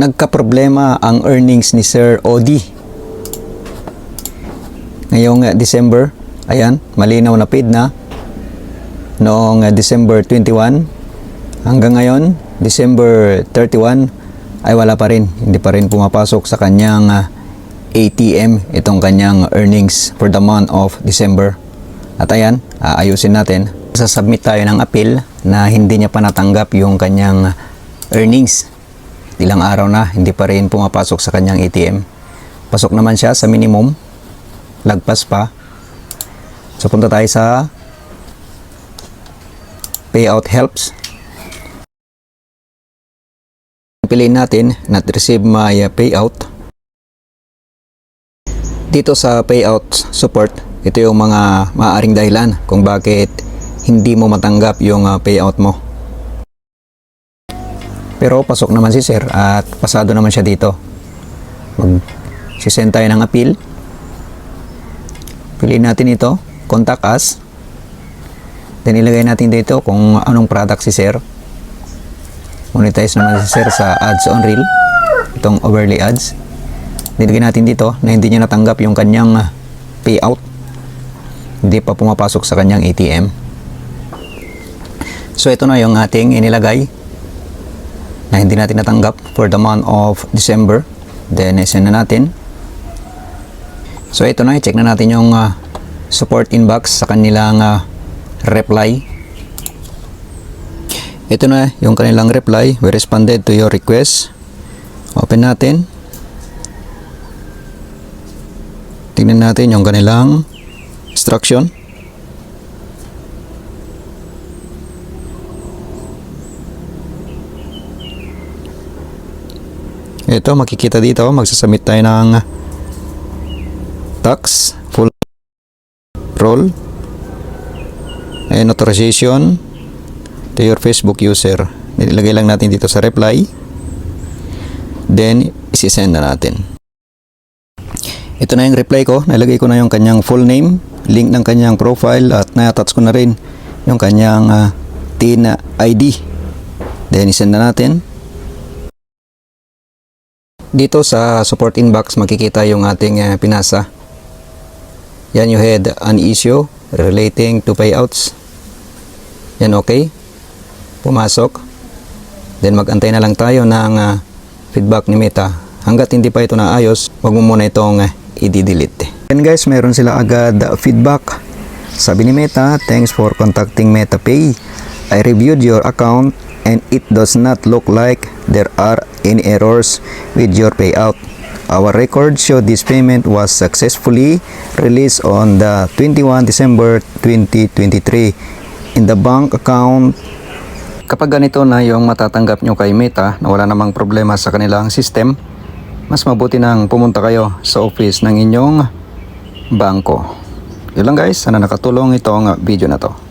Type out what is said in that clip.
nagka-problema ang earnings ni Sir Odi. Ngayong uh, December, ayan, malinaw na paid na. Noong uh, December 21, hanggang ngayon, December 31, ay wala pa rin. Hindi pa rin pumapasok sa kanyang ATM itong kanyang earnings for the month of December. At ayan, aayusin natin. Sasubmit tayo ng appeal na hindi niya pa natanggap yung kanyang earnings. Ilang araw na, hindi pa rin pumapasok sa kanyang ATM. Pasok naman siya sa minimum. Lagpas pa. So punta tayo sa payout helps. Piliin natin not receive my payout. Dito sa payout support, ito yung mga maaaring dahilan kung bakit hindi mo matanggap yung uh, payout mo. Pero pasok naman si sir at pasado naman siya dito. Mag sisend tayo ng appeal. Piliin natin ito, contact us. Then ilagay natin dito kung anong product si sir. Monetize naman si sir sa ads on reel. Itong overlay ads. Nilagay natin dito na hindi niya natanggap yung kanyang payout. Hindi pa pumapasok sa kanyang ATM. So ito na yung ating inilagay na hindi natin natanggap for the month of December. Then send na natin. So ito na, i-check na natin yung ah, support inbox sa kanilang ah, reply. Ito na yung kanilang reply. We responded to your request. Open natin. Tingnan natin yung kanilang instruction. Ito, makikita dito, magsasubmit tayo ng tax, full roll, and authorization to your Facebook user. Nilagay lang natin dito sa reply. Then, isi-send na natin. Ito na yung reply ko. Nalagay ko na yung kanyang full name, link ng kanyang profile, at na-attach ko na rin yung kanyang uh, TIN ID. Then, isend na natin. Dito sa support inbox, makikita yung ating uh, pinasa. Yan you had an issue relating to payouts. Yan okay. Pumasok. Then magantay na lang tayo ng uh, feedback ni Meta. Hanggat hindi pa ito naayos, wag mo muna itong uh, i-delete. And guys, meron sila agad feedback. Sabi ni Meta, thanks for contacting MetaPay. I reviewed your account and it does not look like there are any errors with your payout. Our records show this payment was successfully released on the 21 December 2023 in the bank account. Kapag ganito na yung matatanggap nyo kay Meta na wala namang problema sa kanilang system, mas mabuti nang pumunta kayo sa office ng inyong bangko. Yun lang guys, sana nakatulong itong video na to.